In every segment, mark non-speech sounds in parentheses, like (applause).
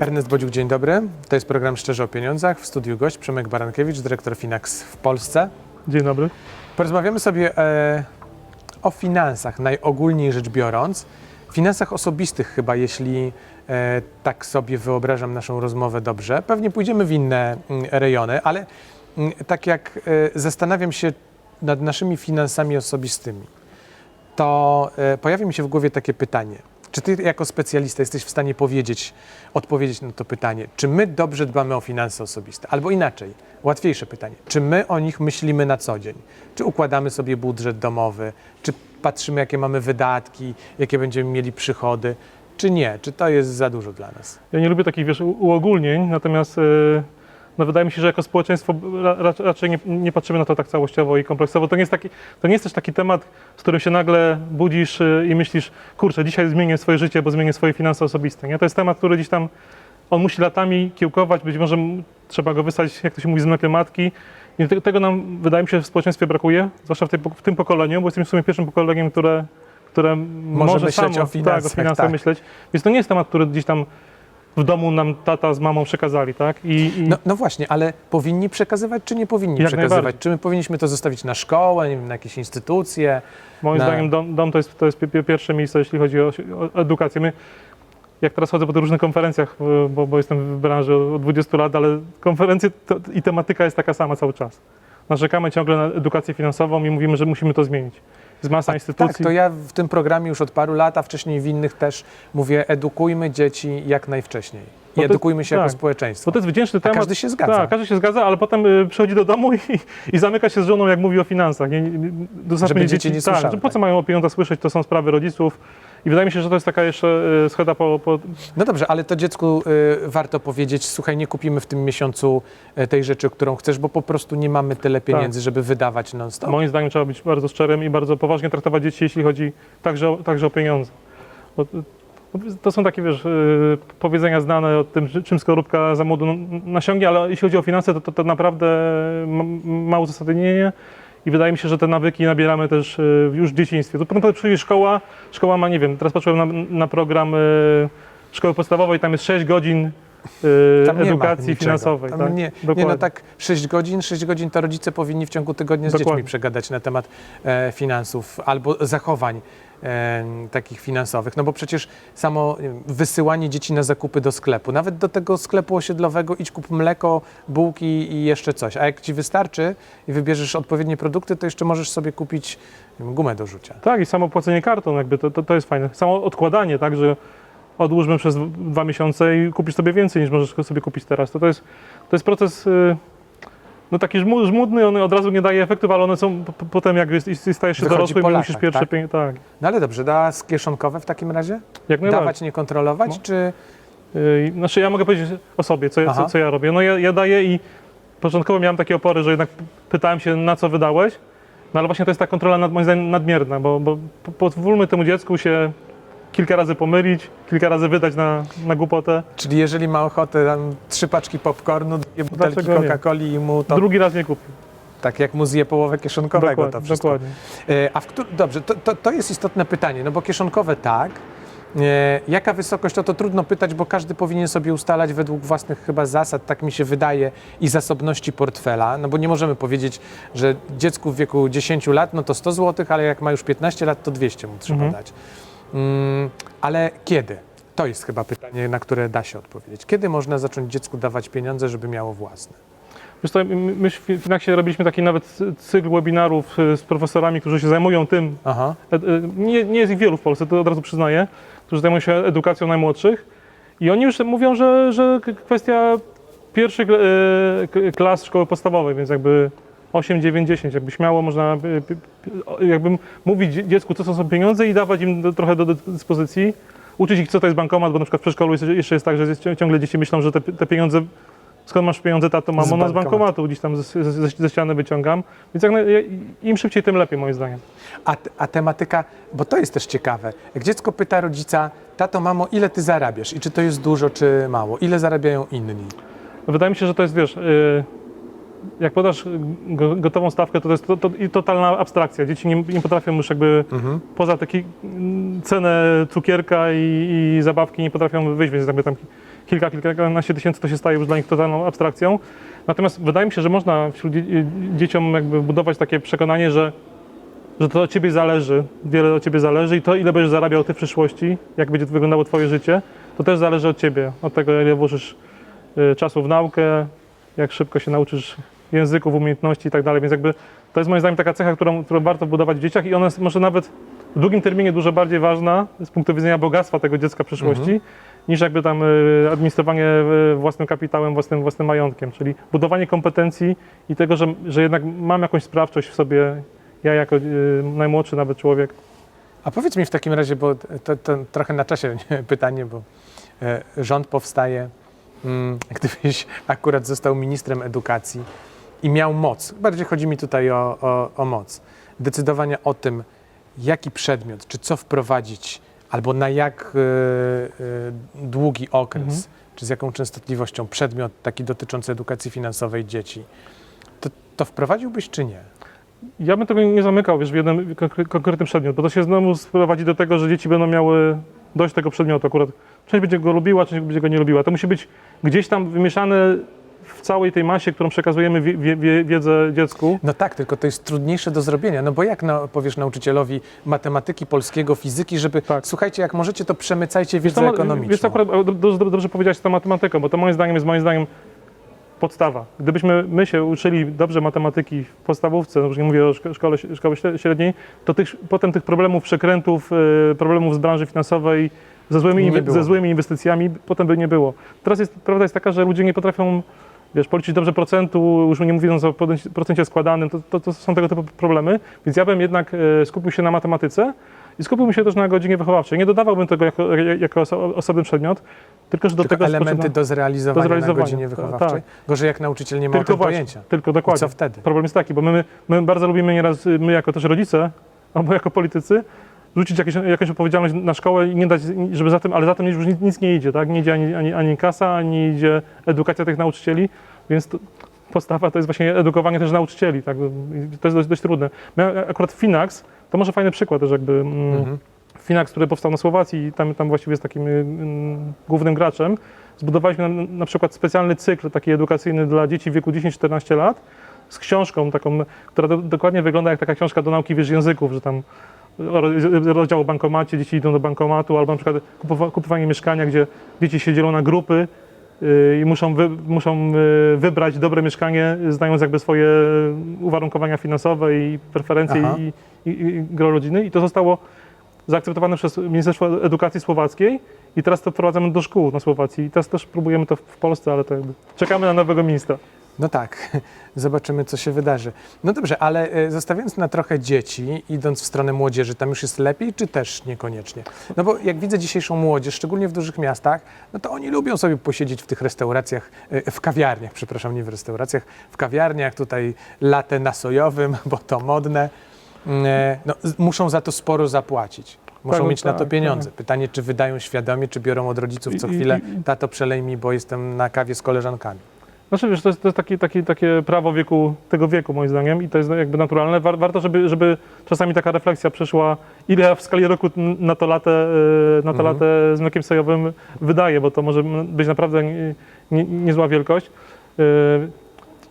Ernest Bodziuk, dzień dobry. To jest program Szczerze o Pieniądzach. W studiu gość Przemek Barankiewicz, dyrektor Finax w Polsce. Dzień dobry. Porozmawiamy sobie e, o finansach, najogólniej rzecz biorąc. Finansach osobistych chyba, jeśli tak sobie wyobrażam naszą rozmowę dobrze. Pewnie pójdziemy w inne mm, rejony, ale mm, tak jak e, zastanawiam się nad naszymi finansami osobistymi, to e, pojawia mi się w głowie takie pytanie. Czy ty jako specjalista jesteś w stanie powiedzieć, odpowiedzieć na to pytanie, czy my dobrze dbamy o finanse osobiste? Albo inaczej, łatwiejsze pytanie, czy my o nich myślimy na co dzień? Czy układamy sobie budżet domowy? Czy patrzymy, jakie mamy wydatki, jakie będziemy mieli przychody? Czy nie? Czy to jest za dużo dla nas? Ja nie lubię takich wiesz, uogólnień, natomiast e, no, wydaje mi się, że jako społeczeństwo ra, ra, raczej nie, nie patrzymy na to tak całościowo i kompleksowo. To nie, jest taki, to nie jest też taki temat, z którym się nagle budzisz e, i myślisz, kurczę, dzisiaj zmienię swoje życie, bo zmienię swoje finanse osobiste. Nie? To jest temat, który gdzieś tam, on musi latami kiełkować, być może trzeba go wysłać, jak to się mówi, z mlekiem matki. I te, tego nam, wydaje mi się, w społeczeństwie brakuje, zwłaszcza w, tej, w tym pokoleniu, bo jesteśmy w sumie pierwszym pokoleniem, które, które może, myśleć samo, o tak, o finansach, finansach tak. myśleć. Więc to nie jest temat, który gdzieś tam w domu nam tata z mamą przekazali, tak? I, i No, no właśnie, ale powinni przekazywać, czy nie powinni Jak przekazywać? Czy my powinniśmy to zostawić na szkołę, nie wiem, na jakieś instytucje? moim na- zdaniem dom, dom to jest, to jest pi- pi- pierwsze miejsce, jeśli chodzi o, o edukację. My, jak teraz chodzę po tych różnych konferencjach, bo, bo jestem w branży od 20 lat, ale konferencje to, i tematyka jest taka sama cały czas. Narzekamy ciągle na edukację finansową i mówimy, że musimy to zmienić. Jest masa instytucji. Tak, to ja w tym programie już od paru lat, a wcześniej w innych też mówię, edukujmy dzieci jak najwcześniej. I to- edukujmy się jako tak. społeczeństwo. Bo to jest wdzięczny A temat. każdy się zgadza. Tak, każdy się zgadza, ale potem y, przychodzi do domu i, i zamyka się z żoną, jak mówi o finansach. Nie, nie, Żeby dzieci nie tak, słyszały, że po co tak. mają o pieniądzach słyszeć, to są sprawy rodziców. I wydaje mi się, że to jest taka jeszcze y, scheda po, po, No dobrze, ale to dziecku y, warto powiedzieć, słuchaj, nie kupimy w tym miesiącu y, tej rzeczy, którą chcesz, bo po prostu nie mamy tyle pieniędzy, żeby wydawać non-stop. Moim zdaniem trzeba być bardzo szczerym i bardzo poważnie traktować dzieci, jeśli chodzi także o, także o pieniądze. Bo to- są takie, wiesz, yy, powiedzenia znane o tym, czym skorupka za młodu nasiągnie, ale jeśli chodzi o finanse, to, to, to naprawdę ma, uzasadnienie i wydaje mi się, że te nawyki nabieramy też yy, już w dzieciństwie. To potem przyjdzie szkoła, szkoła ma, nie wiem, teraz patrzyłem na, na program yy, szkoły podstawowej, tam jest 6 godzin Tam edukacji finansowej. Tam tak? nie, nie, no tak 6 godzin, 6 godzin to rodzice powinni w ciągu tygodnia z Dokładnie. dziećmi przegadać na temat e, finansów albo zachowań takich finansowych. No bo przecież samo wysyłanie dzieci na zakupy do sklepu, nawet do tego sklepu osiedlowego idź kup mleko, bułki i jeszcze coś. A jak ci wystarczy i wybierzesz odpowiednie produkty, to jeszcze możesz sobie kupić wiem, gumę do rzucia. Tak, i samo płacenie kartą, jakby to, to, to jest fajne. Samo odkładanie, tak, że odłóżmy przez dwa miesiące i kupisz sobie więcej niż możesz sobie kupić teraz. To, to, jest, to jest proces y, no taki żmu- żmudny, on od razu nie daje efektów, ale one są potem, jak stajesz się po i musisz pierwsze tak? pieniądze. Tak, No ale dobrze, da kieszonkowe w takim razie? jak najbardziej. Dawać, nie kontrolować, No. czy... Y, Znaczy ja mogę powiedzieć o sobie, co, co, co ja robię. No ja, ja daję i początkowo miałem takie opory, że jednak pytałem się, na co wydałeś, no ale właśnie to jest ta kontrola nad, moim zdaniem nadmierna, bo, bo po- pozwólmy temu dziecku się kilka razy pomylić, kilka razy wydać na, na głupotę. Czyli jeżeli ma ochotę tam trzy paczki popcornu, dwie butelki Dlaczego nie? Coca-Coli i mu to Drugi raz nie kupił. tak jak mu zje połowę kieszonkowego to Dokładnie, wszystko. dokładnie. E, A w któ- dobrze, to, to, to jest istotne pytanie, no bo kieszonkowe tak. E, jaka wysokość, to to trudno pytać, bo każdy powinien sobie ustalać według własnych chyba zasad, tak mi się wydaje, i zasobności portfela, no bo nie możemy powiedzieć, że dziecku w wieku 10 lat, no to 100 zł, ale jak ma już 15 lat, to 200 mu trzeba Mhm. dać. Mm, ale kiedy? To jest chyba pytanie, na które da się odpowiedzieć. Kiedy można zacząć dziecku dawać pieniądze, żeby miało własne? Wiesz co, my w Finaxie robiliśmy taki nawet cy- cykl webinarów y, z profesorami, którzy się zajmują tym. E- e, Nie, nie jest ich wielu w Polsce, to od razu przyznaję, którzy zajmują się edukacją najmłodszych. I oni już mówią, że, że kwestia pierwszych k- klas szkoły podstawowej, więc jakby 8, 9, 10, jakby śmiało można e, p- p- jakby mówić dzie- dziecku, co są pieniądze i dawać im do, trochę do dyspozycji. Uczyć ich, co to jest bankomat, bo na przykład w przedszkolu jest, jeszcze jest tak, że jest, ciągle dzieci myślą, że te, te pieniądze skąd masz pieniądze, tato, mamo? Z No z bankomatu. gdzieś tam ze, ze, ze ściany wyciągam. Więc jak im szybciej, tym lepiej moim zdaniem. A, a tematyka, bo to jest też ciekawe. Jak dziecko pyta rodzica, tato, mamo, ile ty zarabiasz? I czy to jest dużo, czy mało? Ile zarabiają inni? Wydaje mi się, że to jest, wiesz, yy, jak podasz go, gotową stawkę, to to jest to, to, i totalna abstrakcja. Dzieci nie, nie potrafią już jakby Mhm. poza taki mm, cenę cukierka i, i zabawki nie potrafią wyjść, więc jakby tam kilka, kilkanaście tysięcy to się staje już dla nich totalną abstrakcją. Natomiast wydaje mi się, że można wśród dzie- dzieciom jakby budować takie przekonanie, że, że to od ciebie zależy, wiele od ciebie zależy i to ile będziesz zarabiał ty w przyszłości, jak będzie wyglądało twoje życie, to też zależy od ciebie, od tego ile włożysz y, czasu w naukę, jak szybko się nauczysz języków, umiejętności i tak dalej, więc jakby to jest moim zdaniem taka cecha, którą, którą warto budować w dzieciach i ona jest może nawet w długim terminie dużo bardziej ważna z punktu widzenia bogactwa tego dziecka w przyszłości, niż jakby tam y, administrowanie y, własnym kapitałem, własnym, własnym majątkiem, czyli budowanie kompetencji i tego, że, że jednak mam jakąś sprawczość w sobie, ja jako y, najmłodszy nawet człowiek. A powiedz mi w takim razie, bo to, to trochę na czasie nie, (laughs) pytanie, bo e, rząd powstaje, mm, gdybyś (laughs) akurat został ministrem edukacji i miał moc, bardziej chodzi mi tutaj o, o, o moc, decydowania o tym, jaki przedmiot, czy co wprowadzić, albo na jak e, e, długi okres, Mhm. czy z jaką częstotliwością przedmiot taki dotyczący edukacji finansowej dzieci, to, to wprowadziłbyś czy nie? Ja bym tego nie zamykał wiesz, w jeden konkre- konkretny przedmiot, bo to się znowu sprowadzi do tego, że dzieci będą miały dość tego przedmiotu akurat. Część będzie go lubiła, część będzie go nie lubiła. To musi być gdzieś tam wymieszane w całej tej masie, którą przekazujemy wie, wie, wie, wiedzę dziecku. No tak, tylko to jest trudniejsze do zrobienia. No bo jak no, powiesz nauczycielowi matematyki, polskiego, fizyki, żeby Tak. słuchajcie, jak możecie, to przemycajcie wiedzę To ma- ekonomiczną. Wiesz, akurat dobrze, dobrze powiedziałeś z tą matematyką, bo to moim zdaniem jest moim zdaniem podstawa. Gdybyśmy my się uczyli dobrze matematyki w podstawówce, no już nie mówię o szko- szkole, szkoły śle- średniej, to tych, potem tych problemów, przekrętów, e, problemów z branży finansowej, ze złymi, ze złymi inwestycjami, potem by nie było. Teraz jest, prawda jest taka, że ludzie nie potrafią wiesz, policzyć dobrze procentu, już nie mówiąc o procencie- składanym, to, to, to są tego typu problemy, więc ja bym jednak e, skupił się na matematyce i skupiłbym się też na godzinie wychowawczej. Nie dodawałbym tego jako, jako oso- osobny przedmiot, tylko że do Tylko tego elementy do zrealizowania, do zrealizowania, na godzinie tak, wychowawczej. tak. Gorzej jak nauczyciel nie ma tylko właśnie, pojęcia. tylko I dokładnie. co wtedy? Problem jest taki, bo my, my bardzo lubimy nieraz, my jako też rodzice, albo jako politycy, rzucić jakieś, jakąś odpowiedzialność na szkołę i nie dać, żeby za tym, ale za tym już nic, nic nie idzie, tak? Nie idzie ani, ani, ani kasa, ani idzie edukacja tych nauczycieli, więc to, podstawa to jest właśnie edukowanie też nauczycieli, tak? To jest dość, dość trudne. My, akurat Finax, to może fajny przykład też jakby, mm, Mhm. Finax, który powstał na Słowacji i tam, tam właściwie jest takim mm, głównym graczem, zbudowaliśmy na, na przykład specjalny cykl taki edukacyjny dla dzieci w wieku 10-14 lat z książką taką, która do, dokładnie wygląda jak taka książka do nauki wiesz, języków, że tam rozdział o bankomacie, dzieci idą do bankomatu, albo na przykład kupowa, kupowanie mieszkania, gdzie dzieci się dzielą na grupy yy, i muszą, wy, muszą yy, wybrać dobre mieszkanie, znając jakby swoje uwarunkowania finansowe i preferencje i, i, i gro rodziny. I to zostało zaakceptowane przez Ministerstwo Edukacji Słowackiej i teraz to wprowadzamy do szkół na Słowacji. I teraz też próbujemy to w w Polsce, ale to jakby czekamy na nowego ministra. No tak, (laughs) zobaczymy, co się wydarzy. No dobrze, ale e, zostawiając na trochę dzieci, idąc w stronę młodzieży, tam już jest lepiej, czy też niekoniecznie? No bo jak widzę dzisiejszą młodzież, szczególnie w dużych miastach, no to oni lubią sobie posiedzieć w tych restauracjach, e, w kawiarniach, przepraszam, nie w restauracjach, w kawiarniach, tutaj latę na sojowym, (laughs) bo to modne. E, No, muszą za to sporo zapłacić. Muszą Tak, mieć na to tak, pieniądze. tak. Pytanie, czy wydają świadomie, czy biorą od rodziców co chwilę, tato przelej mi, bo jestem na kawie z koleżankami. Znaczy wiesz, to jest, to jest takie, takie, takie prawo wieku, tego wieku moim zdaniem i to jest jakby naturalne. War, warto, żeby, żeby czasami taka refleksja przeszła, ile ja w skali roku na to latę, e, na to Mhm. latę z mlekiem sojowym wydaję, bo to może być naprawdę nie, nie, niezła wielkość.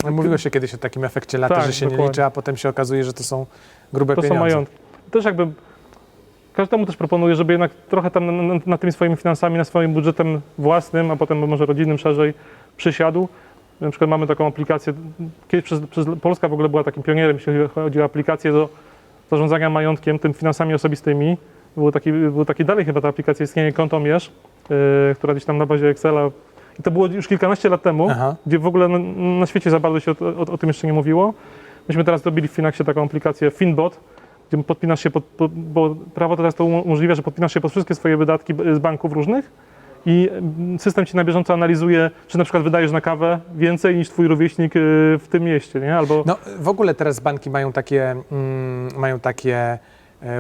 No, Mówiło się kiedyś o takim efekcie lata, Tak, że się nie dokładnie. liczy, a potem się okazuje, że to są grube To są pieniądze. majątki. Też jakby każdemu też proponuję, żeby jednak trochę tam na, na, na tymi swoimi finansami, na swoim budżetem własnym, a potem może rodzinnym szerzej przysiadł. Na przykład mamy taką aplikację, kiedyś przez, przez Polska w ogóle była takim pionierem, jeśli chodzi o aplikację do zarządzania majątkiem, tym finansami osobistymi. Był taki, był taki dalej chyba ta aplikacja istnieje Kontomierz, yy, która gdzieś tam na bazie Excela. I to było już kilkanaście lat temu Aha. gdzie w ogóle na, na świecie za bardzo się o, o, o tym jeszcze nie mówiło. Myśmy teraz zrobili w Finaxie taką aplikację Finbot, gdzie podpinasz się pod, pod, bo prawo teraz to umożliwia, że podpinasz się pod wszystkie swoje wydatki z banków różnych i system ci na bieżąco analizuje, czy na przykład wydajesz na kawę więcej niż twój rówieśnik y, w tym mieście, nie? Albo No w ogóle teraz banki mają takie, mm, mają takie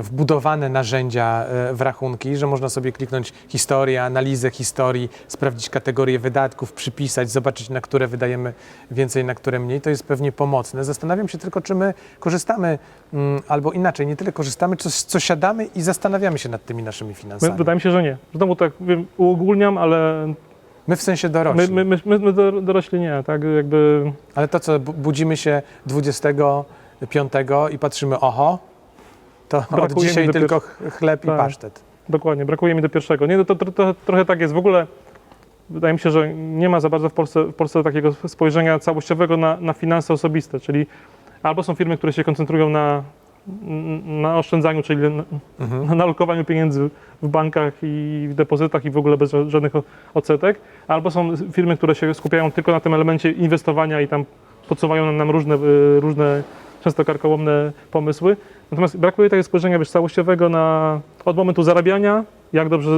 wbudowane narzędzia e, w rachunki, że można sobie kliknąć historię, analizę historii, sprawdzić kategorie wydatków, przypisać, zobaczyć na które wydajemy więcej, na które mniej. To jest pewnie pomocne. Zastanawiam się tylko, czy my korzystamy, mm, albo inaczej, nie tyle korzystamy, co, co siadamy i zastanawiamy się nad tymi naszymi My, finansami. wydaje mi się, że nie. Znowu tak wiem, uogólniam, ale My w sensie my, dorośli. my, my, my do- dorośli nie, tak? Jakby Ale to co, bu- budzimy się 25 i patrzymy, oho, to od Brakuje mi dzisiaj tylko ch- chleb i Tak. pasztet. dokładnie, brakuje mi do pierwszego. Nie, no to, to, to trochę tak jest. W ogóle wydaje mi się, że nie ma za bardzo w Polsce, w Polsce takiego spojrzenia całościowego na, na finanse osobiste, czyli albo są firmy, które się koncentrują na, na oszczędzaniu, czyli na, Mhm. na lokowaniu pieniędzy w bankach i w depozytach i w ogóle bez ża- żadnych odsetek, albo są firmy, które się skupiają tylko na tym elemencie inwestowania i tam podsuwają nam różne, y, różne często karkołomne pomysły. Natomiast brakuje takiego spojrzenia wiesz, całościowego na, od momentu zarabiania, jak dobrze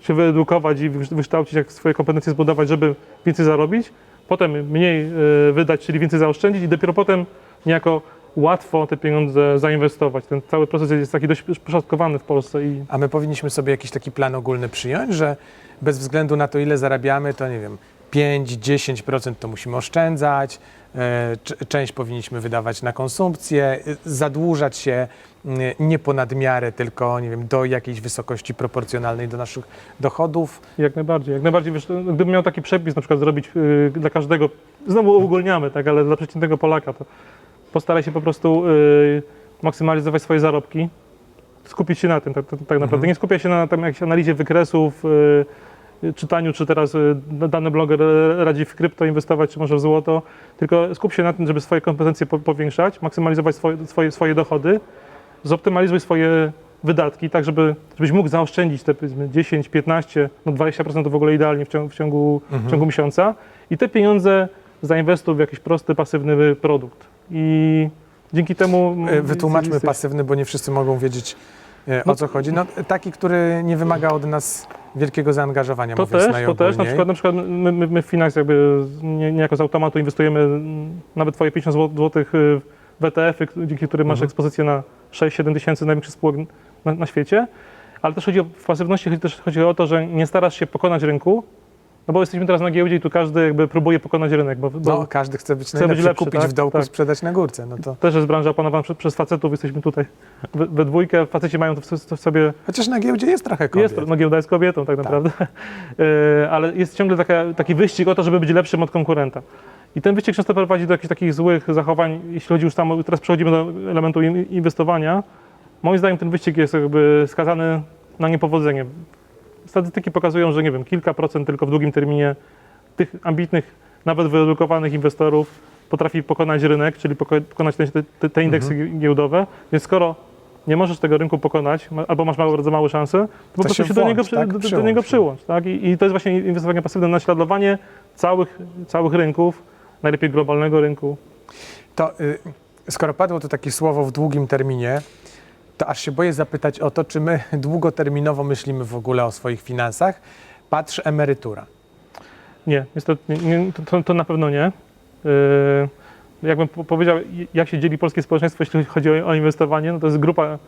y, się wyedukować i wykształcić, jak swoje kompetencje zbudować, żeby więcej zarobić, potem mniej y, wydać, czyli więcej zaoszczędzić i dopiero potem niejako łatwo te pieniądze zainwestować. Ten cały proces jest taki dość poszatkowany w Polsce i A my powinniśmy sobie jakiś taki plan ogólny przyjąć, że bez względu na to, ile zarabiamy, to nie wiem, 5-10% to musimy oszczędzać, część powinniśmy wydawać na konsumpcję, zadłużać się y, nie ponad miarę, tylko nie wiem, do jakiejś wysokości proporcjonalnej do naszych dochodów. jak najbardziej. Jak najbardziej, wiesz, no, gdybym miał taki przepis na przykład zrobić y, dla każdego, znowu uogólniamy, tak, ale dla przeciętnego Polaka, to postaraj się po prostu y, maksymalizować swoje zarobki, skupić się na tym tak, tak, tak naprawdę. Mhm. Nie skupiać się na tam, jakiejś analizie wykresów, y, czytaniu, czy teraz y, dany bloger y, radzi w krypto inwestować, czy może w złoto, tylko skup się na tym, żeby swoje kompetencje po, powiększać, maksymalizować swoje, swoje, swoje dochody, zoptymalizuj swoje wydatki, tak żeby, żebyś mógł zaoszczędzić te powiedzmy 10, 15, no 20% to w ogóle idealnie w ciągu, w ciągu, w ciągu miesiąca. I te pieniądze zainwestuj w jakiś prosty, pasywny produkt. I dzięki temu... E, Wytłumaczmy pasywny, bo nie wszyscy mogą wiedzieć o No- co chodzi. No, taki, który nie wymaga od nas wielkiego zaangażowania, To też, to też. Na przykład, na przykład my, my, my w Finax jakby nie, niejako z automatu inwestujemy nawet twoje 50 zł w ETF-y, dzięki którym masz Mhm. ekspozycję na 6-7 tysięcy największych spółek na, na świecie. Ale też chodzi o, w pasywności chodzi, też chodzi o to, że nie starasz się pokonać rynku, no bo jesteśmy teraz na giełdzie i tu każdy jakby próbuje pokonać rynek, bo, bo No, każdy chce być Chce najlepszy, być lepszy, kupić tak? w dołku, Tak. sprzedać na górce. No to... też jest branża opanowana przez, przez facetów, jesteśmy tutaj we, we dwójkę, faceci mają to w, to w sobie Chociaż na giełdzie jest trochę kobiet. Jest, no giełda jest kobietą tak naprawdę, (laughs) E, ale jest ciągle taka, taki wyścig o to, żeby być lepszym od konkurenta. I ten wyścig często prowadzi do jakichś takich złych zachowań, jeśli chodzi już tam, teraz przechodzimy do elementu in- inwestowania. Moim zdaniem ten wyścig jest jakby skazany na niepowodzenie. Statystyki pokazują, że nie wiem, kilka procent tylko w długim terminie tych ambitnych, nawet wyedukowanych inwestorów potrafi pokonać rynek, czyli poko- pokonać te, te, te indeksy giełdowe. Więc skoro nie możesz tego rynku pokonać, albo masz mało, bardzo małe szanse, to po To prostu się się, do, włącz, niego, przy, tak? do, do Przyłącz niego przyłącz. Tak? I, I to jest właśnie inwestowanie pasywne, naśladowanie całych, całych rynków, najlepiej globalnego rynku. To y, skoro padło to takie słowo w długim terminie, to aż się boję zapytać o to, czy my długoterminowo myślimy w ogóle o swoich finansach. Patrz emerytura. Nie, niestety nie, to, to na pewno nie. Yy, jakbym po- powiedział, jak się dzieli polskie społeczeństwo, jeśli chodzi o, o inwestowanie, no to jest grupa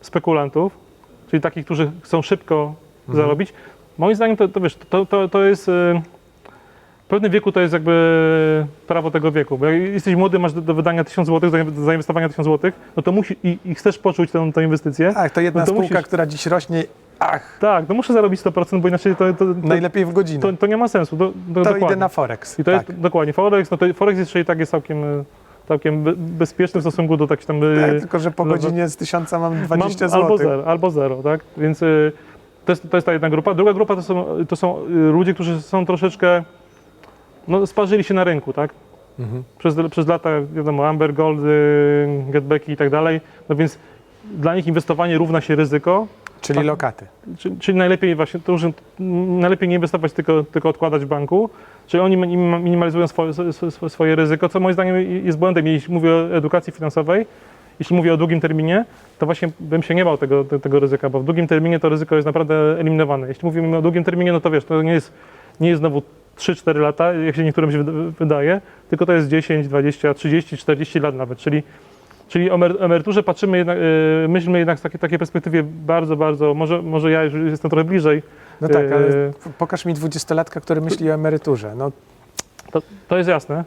spekulantów, czyli takich, którzy chcą szybko Mhm. zarobić. Moim zdaniem to, to wiesz, to, to, to jest. Yy, w pewnym wieku to jest jakby prawo tego wieku, bo jak jesteś młody, masz do, do wydania 1000 zł, do zainwestowania 1000 zł, no to musi i, i chcesz poczuć tę, tę inwestycję. Tak, to jedna No to spółka, musisz- która dziś rośnie, ach, Tak, no muszę zarobić 100%, bo inaczej to, to, to, najlepiej w godzinę. to, to nie ma sensu. To, to, to dokładnie. idę na Forex. I to tak. jest dokładnie Forex, no to Forex jeszcze i tak jest całkiem, e, całkiem be- bezpieczny w stosunku do takich tam. e, tak, tylko że po godzinie z tysiąca mam 20 mam zł. Albo zero, albo zero, tak? Więc e, to jest, to jest ta jedna grupa. Druga grupa to są, to są e, ludzie, którzy są troszeczkę, no sparzyli się na rynku, tak? Mhm. Przez, przez lata, wiadomo, Amber Gold, e, Getbacki i tak dalej, no więc dla nich inwestowanie równa się ryzyko, Czyli Tak. lokaty. Czyli, czyli najlepiej właśnie, to już najlepiej nie inwestować, tylko, tylko odkładać w banku. Czyli oni minim- minimalizują swoje, swoje, ryzyko, co moim zdaniem jest błędem. Jeśli mówię o edukacji finansowej, jeśli mówię o długim terminie, to właśnie bym się nie bał tego, te- tego ryzyka, bo w długim terminie to ryzyko jest naprawdę eliminowane. Jeśli mówimy o długim terminie, no to wiesz, to nie jest, nie jest znowu 3-4 lata, jak się niektórym się wyda- wydaje, tylko to jest 10, 20, 30, 40 lat nawet. Czyli Czyli o emer- emeryturze patrzymy jednak, e, myślmy jednak w takiej, takiej perspektywie bardzo, bardzo, może, może ja już jestem trochę bliżej. No tak, ale E, pokaż mi dwudziestolatka, który myśli o emeryturze. No, To, to jest jasne.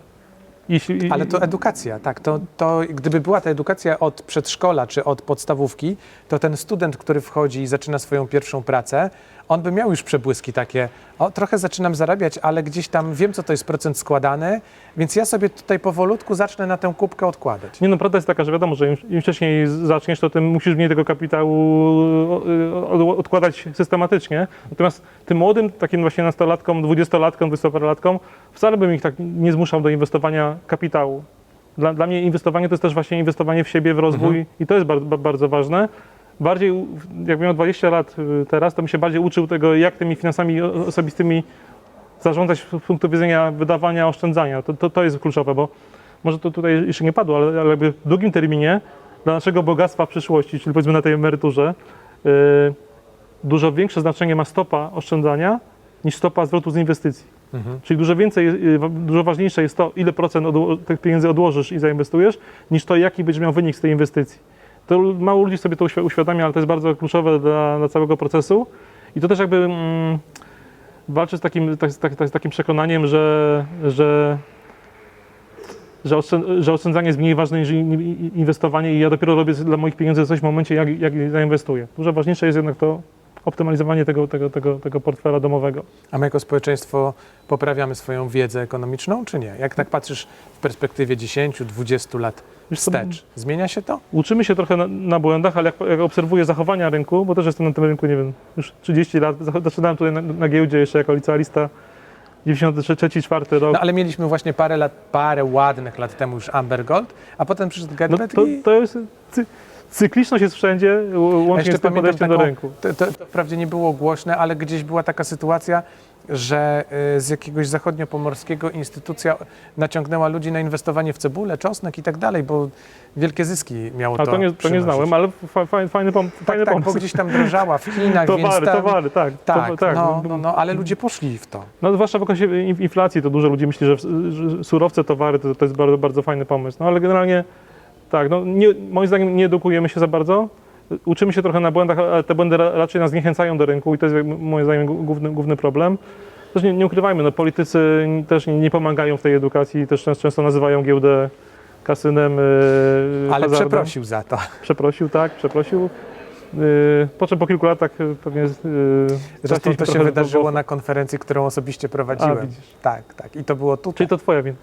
Jeśli, ale to edukacja, tak. To, to gdyby była ta edukacja od przedszkola czy od podstawówki, to ten student, który wchodzi i zaczyna swoją pierwszą pracę, on by miał już przebłyski takie, o trochę zaczynam zarabiać, ale gdzieś tam wiem, co to jest procent składany, więc ja sobie tutaj powolutku zacznę na tę kubkę odkładać. Nie no, prawda jest taka, że wiadomo, że im, im wcześniej zaczniesz, to tym musisz mniej tego kapitału od, odkładać systematycznie. Natomiast tym młodym, takim właśnie nastolatkom, dwudziestolatkom, dwudziestoparolatkom, wcale bym ich tak nie zmuszał do inwestowania kapitału. Dla, dla mnie inwestowanie to jest też właśnie inwestowanie w siebie, w rozwój i to jest bardzo, bardzo ważne. Bardziej, u- jakbym miał 20 lat y, teraz, to bym się bardziej uczył tego, jak tymi finansami osobistymi zarządzać z punktu widzenia wydawania, oszczędzania. To, to, to jest kluczowe, bo może to tutaj jeszcze nie padło, ale, ale jakby w długim terminie dla naszego bogactwa w przyszłości, czyli powiedzmy na tej emeryturze, yy, dużo większe znaczenie ma stopa oszczędzania niż stopa zwrotu z inwestycji. Mhm. Czyli dużo więcej, wa- dużo ważniejsze jest to, ile procent tych pieniędzy odłożysz i zainwestujesz, niż to, jaki będziesz miał wynik z tej inwestycji. To mało ludzi sobie to uświ- uświadamia, ale to jest bardzo kluczowe dla, dla całego procesu. I to też jakby mm, walczy z takim, tak, tak, tak, z takim przekonaniem, że, że, że, że oszczędzanie jest mniej ważne niż in- in- inwestowanie i ja dopiero robię dla moich pieniędzy coś w momencie, jak, jak zainwestuję. Dużo ważniejsze jest jednak to optymalizowanie tego, tego, tego, tego portfela domowego. A my jako społeczeństwo poprawiamy swoją wiedzę ekonomiczną, czy nie? Jak tak patrzysz w perspektywie 10-20 lat wstecz, zmienia się to? Uczymy się trochę na, na błędach, ale jak, jak obserwuję zachowania rynku, bo też jestem na tym rynku, nie wiem, już 30 lat, zaczynałem tutaj na, na giełdzie jeszcze jako licealista, 93, 4 rok. No ale mieliśmy właśnie parę lat, parę ładnych lat temu już Amber Gold, a potem przyszedł No, Getbet to, i to jest, cykliczność jest wszędzie, łącznie z tym podejściem do taką- rynku. to, to, to wprawdzie nie było głośne, ale gdzieś była taka sytuacja, że y, z jakiegoś zachodniopomorskiego instytucja naciągnęła ludzi na inwestowanie w cebulę, czosnek i tak dalej, bo wielkie zyski miało A to to nie, to nie znałem, ale fa, fa, fajny, pom, Tak, fajny tak, bo pomysł. gdzieś tam drożała w Chinach, Towary, tam, towary, tak. Tak, to, No, no, no, ale ludzie poszli w to. No zwłaszcza w okresie in- inflacji to dużo ludzi myśli, że, że surowce, towary to, to jest bardzo, bardzo fajny pomysł. No ale generalnie tak, no nie, moim zdaniem nie edukujemy się za bardzo. Uczymy się trochę na błędach, ale te błędy ra- raczej nas zniechęcają do rynku i to jest jakby moim zdaniem głó- główny, główny problem. Też nie, nie ukrywajmy, no politycy też nie, pomagają w tej edukacji, też często, często nazywają giełdę kasynem. Yy, Ale hazardem. przeprosił za to. Przeprosił, tak, przeprosił. Yy, po czym po kilku latach yy, pewnie. Yy, Zresztą to się trochę- wydarzyło na konferencji, którą osobiście prowadziłem. Widzisz. tak, tak. I to było tutaj. Czyli to twoja wina.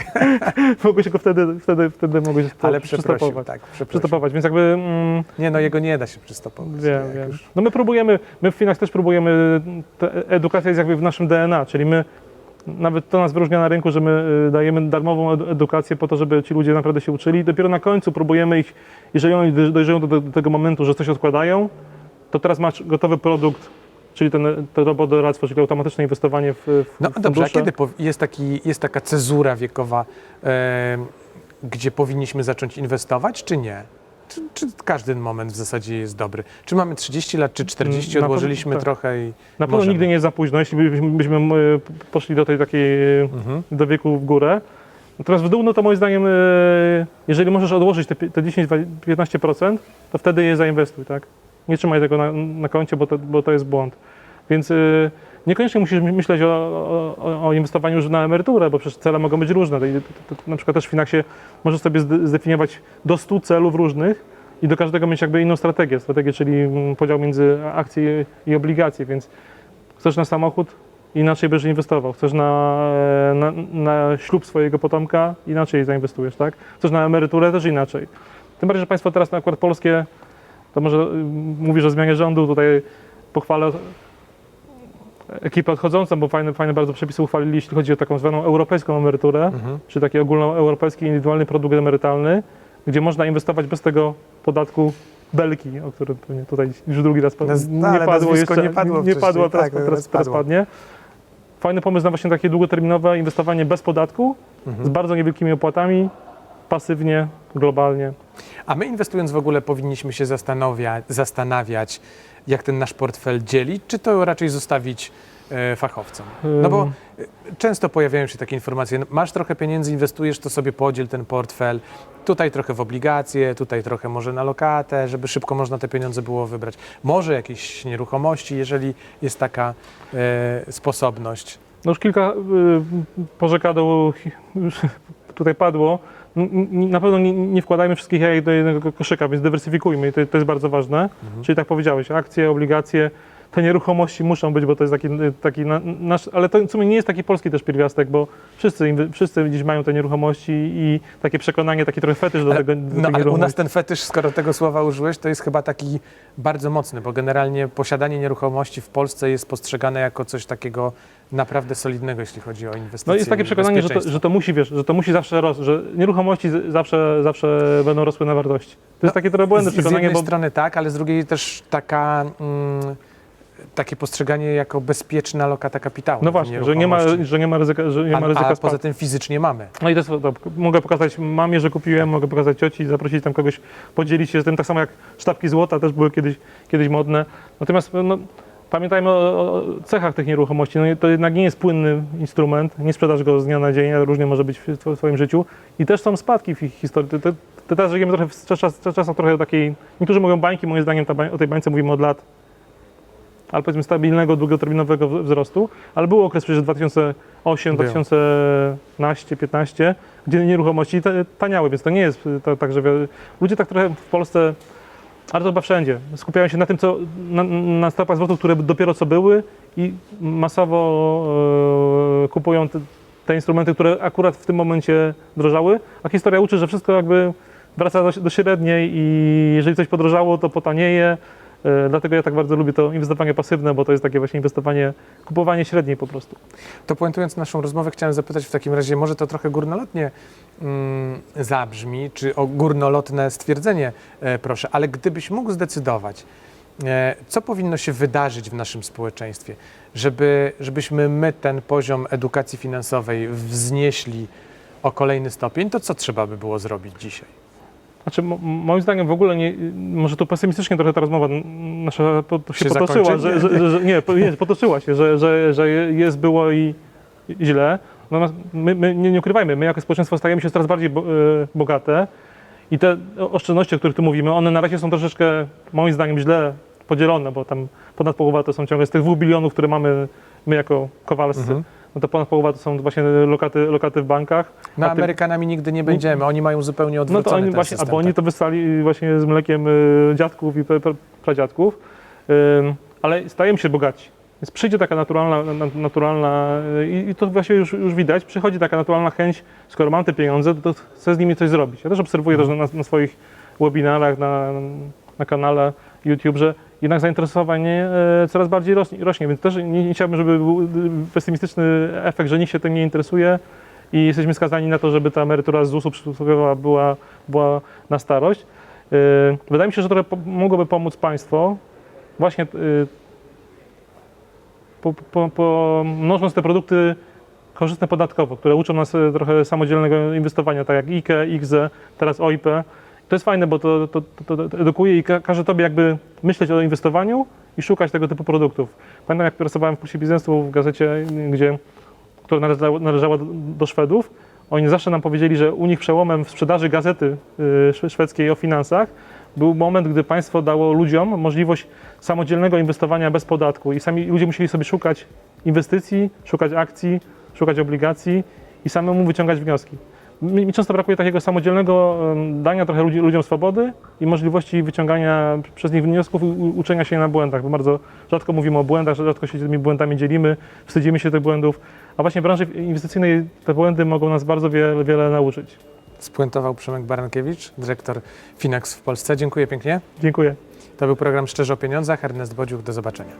(laughs) mogłeś go wtedy, wtedy, wtedy mogłeś ale przystopować. tak. Przystopować, więc jakby mm, Nie, no jego nie da się przystopować. wiem, jak wiem. już. No my próbujemy, my w Finach też próbujemy, edukacja jest jakby w naszym DNA, czyli my, nawet to nas wyróżnia na rynku, że my y, dajemy darmową ed- edukację po to, żeby ci ludzie naprawdę się uczyli. Dopiero na końcu próbujemy ich, jeżeli oni doj- dojrzeją do, do tego momentu, że coś odkładają, to teraz masz gotowy produkt, czyli ten, to robodoradztwo, czyli automatyczne inwestowanie w, w No w dobrze, a fundusze. kiedy jest, taki, jest taka cezura wiekowa, gdzie powinniśmy zacząć inwestować, czy nie? Czy, czy każdy moment w zasadzie jest dobry? Czy mamy 30 lat, czy 40, Mm, na pewno odłożyliśmy tak. trochę i Na pewno nigdy nie jest za późno, jeśli byśmy, byśmy poszli do tej takiej Mhm. do wieku w górę. Natomiast w dół, no to moim zdaniem, e, jeżeli możesz odłożyć te, te 10-15%, to wtedy je zainwestuj, tak? Nie trzymaj tego na, na koncie, bo to, bo to jest błąd. Więc e, niekoniecznie musisz my- myśleć o, o, o inwestowaniu już na emeryturę, bo przecież cele mogą być różne. To, to, to, na przykład też w Finaksie możesz sobie zde- zdefiniować do 100 celów różnych i do każdego mieć jakby inną strategię. Strategię, czyli mm, podział między akcje i obligacje, więc chcesz na samochód, inaczej będziesz inwestował. Chcesz na, e, na, na ślub swojego potomka, inaczej zainwestujesz, tak? Chcesz na emeryturę, też inaczej. Tym bardziej, że państwo teraz na przykład polskie, to może y, mówisz o zmianie rządu, tutaj pochwalę ekipę odchodzącą, bo fajne, fajne bardzo przepisy uchwalili, jeśli chodzi o taką zwaną europejską emeryturę, Mhm. czy taki ogólnoeuropejski indywidualny produkt emerytalny, gdzie można inwestować bez tego podatku belki, o którym pewnie tutaj już drugi raz Naz- nie no, ale padło jeszcze, nie padło nie padło, teraz, tak, teraz, teraz padło. padnie. Fajny pomysł na właśnie takie długoterminowe inwestowanie bez podatku, Mhm. z bardzo niewielkimi opłatami, pasywnie, globalnie. A my inwestując w ogóle powinniśmy się zastanawia, zastanawiać, jak ten nasz portfel dzielić, czy to raczej zostawić e, fachowcom? No bo e, często pojawiają się takie informacje, no, masz trochę pieniędzy, inwestujesz, to sobie podziel ten portfel, tutaj trochę w obligacje, tutaj trochę może na lokatę, żeby szybko można te pieniądze było wybrać. Może jakieś nieruchomości, jeżeli jest taka e, sposobność. No już kilka y, (laughs) tutaj padło. Na pewno nie, nie wkładajmy wszystkich jajek do jednego koszyka, więc dywersyfikujmy i to, to jest bardzo ważne. Czyli tak powiedziałeś, akcje, obligacje, te nieruchomości muszą być, bo to jest taki, taki na, nasz, ale to w sumie nie jest taki polski też pierwiastek, bo wszyscy, wszyscy gdzieś mają te nieruchomości i takie przekonanie, taki trochę fetysz do Ale, tego do no, ale u nas ten fetysz, skoro tego słowa użyłeś, to jest chyba taki bardzo mocny, bo generalnie posiadanie nieruchomości w Polsce jest postrzegane jako coś takiego naprawdę solidnego, jeśli chodzi o inwestycje. No jest takie przekonanie, że to, że to musi, wiesz, że to musi zawsze rosnąć, że nieruchomości zawsze, zawsze będą rosły na wartości. To jest takie trochę błędne z, z przekonanie, jednej bo strony tak, ale z drugiej też taka, mm, takie postrzeganie jako bezpieczna lokata kapitału. no właśnie, że nie ma, że nie ma ryzyka, że nie ma ryzyka a poza tym fizycznie mamy. No i to to, mogę pokazać mamie, że kupiłem, mogę pokazać cioci, zaprosić tam kogoś, podzielić się z tym, tak samo jak sztabki złota też były kiedyś, kiedyś modne. Natomiast no, pamiętajmy o, o cechach tych nieruchomości. No, to jednak nie jest płynny instrument, nie sprzedasz go z dnia na dzień, różnie może być w, twoim życiu. I też są spadki w ich historii. Te, te, te teraz żyjemy trochę w czas, czas, trochę takiej, niektórzy mówią bańki, moim zdaniem ta, o tej bańce mówimy od lat, ale powiedzmy stabilnego, długoterminowego wzrostu, ale był okres przecież 2008, Był. 2012, 15, gdzie nieruchomości ta- taniały, więc to nie jest y, to, tak, że ludzie tak trochę w Polsce, ale to chyba wszędzie, skupiają się na tym, co na, na stopach zwrotów, które dopiero co były i masowo e, kupują te, te instrumenty, które akurat w tym momencie drożały, a historia uczy, że wszystko jakby wraca do, do średniej i jeżeli coś podrożało, to potanieje. E, Dlatego ja tak bardzo lubię to inwestowanie pasywne, bo to jest takie właśnie inwestowanie, kupowanie średniej po prostu. To puentując naszą rozmowę, chciałem zapytać w takim razie, może to trochę górnolotnie mm, zabrzmi, czy o górnolotne stwierdzenie, e, proszę, ale gdybyś mógł zdecydować, e, co powinno się wydarzyć w naszym społeczeństwie, żeby, żebyśmy my ten poziom edukacji finansowej wznieśli o kolejny stopień, to co trzeba by było zrobić dzisiaj? Znaczy, mo- moim zdaniem w ogóle nie, może tu pesymistycznie trochę ta rozmowa nasza się, Się potoczyła, że, że, że, nie, nie, potoczyła się, że, że, że jest, było i źle. Natomiast my, my nie, nie ukrywajmy, my jako społeczeństwo stajemy się coraz bardziej e, bogate i te oszczędności, o których tu mówimy, one na razie są troszeczkę moim zdaniem źle podzielone, bo tam ponad połowa to są ciągle z tych dwóch bilionów, które mamy my jako Kowalscy, Mhm. No to ponad połowa to są właśnie lokaty, lokaty w bankach. No A ty- Amerykanami nigdy nie będziemy, oni mają zupełnie No odwrócony to oni ten właśnie, system, albo oni tak. to wystali właśnie z mlekiem y, dziadków i pra, pra, pradziadków, Ym, ale stajemy się bogaci. Więc przyjdzie taka naturalna, na, naturalna y, i, i to właśnie już, już widać, przychodzi taka naturalna chęć, skoro mam te pieniądze, to, to chcę z nimi coś zrobić. Ja też obserwuję to, że na, na swoich webinarach, na, na kanale YouTube, że jednak zainteresowanie e, coraz bardziej rośnie, więc też nie, chciałbym, żeby był y, pesymistyczny efekt, że nikt się tym nie interesuje i jesteśmy skazani na to, żeby ta emerytura z ZUS-u przysługowała była, była na starość. E, Wydaje mi się, że trochę mogłoby pomóc państwo właśnie e, po, po, po, mnożąc te produkty korzystne podatkowo, które uczą nas e, trochę samodzielnego inwestowania, tak jak IKE, IKZE, teraz OIP. To jest fajne, bo to, to, to, to edukuje i ka każe tobie jakby myśleć o inwestowaniu i szukać tego typu produktów. Pamiętam, jak pracowałem w Pulsie Biznesu w gazecie, gdzie, która należała, należała do, Szwedów. Oni zawsze nam powiedzieli, że u nich przełomem w sprzedaży gazety y, szwe- szwedzkiej o finansach był moment, gdy państwo dało ludziom możliwość samodzielnego inwestowania bez podatku i sami ludzie musieli sobie szukać inwestycji, szukać akcji, szukać obligacji i samemu wyciągać wnioski. Mi, mi często brakuje takiego samodzielnego dania trochę ludzi, ludziom swobody i możliwości wyciągania przez nich wniosków i u- uczenia się na błędach, bo bardzo rzadko mówimy o błędach, rzadko się tymi błędami dzielimy, wstydzimy się tych błędów, a właśnie w branży inwestycyjnej te błędy mogą nas bardzo wiele, wiele nauczyć. Spuentował Przemek Barankiewicz, dyrektor Finax w Polsce. Dziękuję pięknie. Dziękuję. To był program Szczerze o Pieniądzach. Ernest Bodziuch, do zobaczenia.